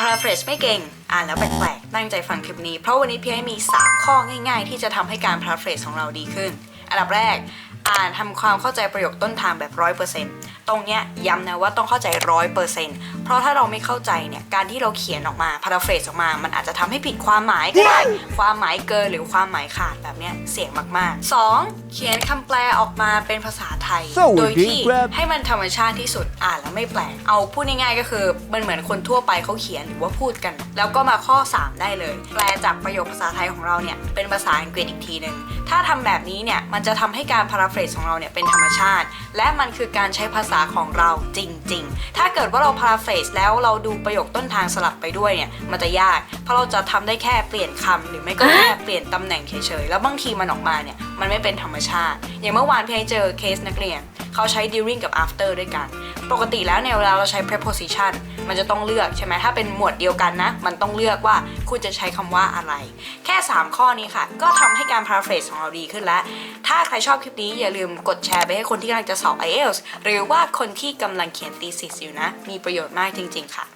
พาราเฟรชไม่เก่ง อ่านแล้วแปลกๆตั้งใจฟังคลิปนี้ เพราะวันนี้พี่ให้มี 3 ข้อง่าย ๆ ที่จะทำให้การพาราเฟรชของเราดีขึ้น อันดับแรก อ่านทำความเข้าใจประโยคต้นทางแบบ100%ตรงเนี้ยย้ำนะว่าต้องเข้าใจ100%เพราะถ้าเราไม่เข้าใจเนี่ยการที่เราเขียนออกมา paraphrase ออกมา มันอาจจะทำให้ผิดความหมายก็ได้ความหมายเกินหรือความหมายขาดแบบเนี้ยเสี่ยงมากๆ 2. เขียนคำแปลออกมาเป็นภาษาไทยสวัสดีโดยที่ครับให้มันธรรมชาติที่สุดอ่านแล้วไม่แปลกเอาพูดง่ายๆก็คือมันเหมือนคนทั่วไปเขาเขียนหรือว่าพูดกัน แล้วก็มาข้อ 3 ได้เลย แปลจากประโยคภาษาไทยของเราเนี่ยเป็นภาษาอังกฤษอีกทีหนึ่งถ้าทำแบบนี้เนี่ยมันจะทำให้การ paraphrase ของเราเนี่ยเป็นธรรมชาติ และมันคือการใช้ภาษาของเราจริง ๆ ถ้าเกิดว่าเรา paraphrase แล้วเราดูประโยคต้นทางสลับไปด้วยเนี่ยมันจะยาก เพราะเราจะทำได้แค่เปลี่ยนคำหรือไม่ก็แค่เปลี่ยนตำแหน่งเฉยๆ แล้วบางทีมันออกมาเนี่ยมันไม่เป็นธรรมชาติ อย่างเมื่อวานพี่เจอเคสนักเรียน เขาใช้ during กับ after ด้วยกัน ปกติแล้วเนี่ยเวลาเราใช้ preposition มันจะต้องเลือกใช่ไหมถ้าเป็นหมวดเดียวกันนะ มันต้องเลือกว่าคุณจะใช้คำว่าอะไร แค่ 3 ข้อนี้ค่ะ ก็ทำให้การ paraphrase ของเราดีขึ้นแล้ว ถ้าใครชอบคลิปนี้อย่าลืมกดแชร์ไปให้คนที่กำลังจะสอบ IELTS หรือว่าคนที่กำลังเขียน thesis อยู่นะ มีประโยชน์มากจริง ๆ ค่ะ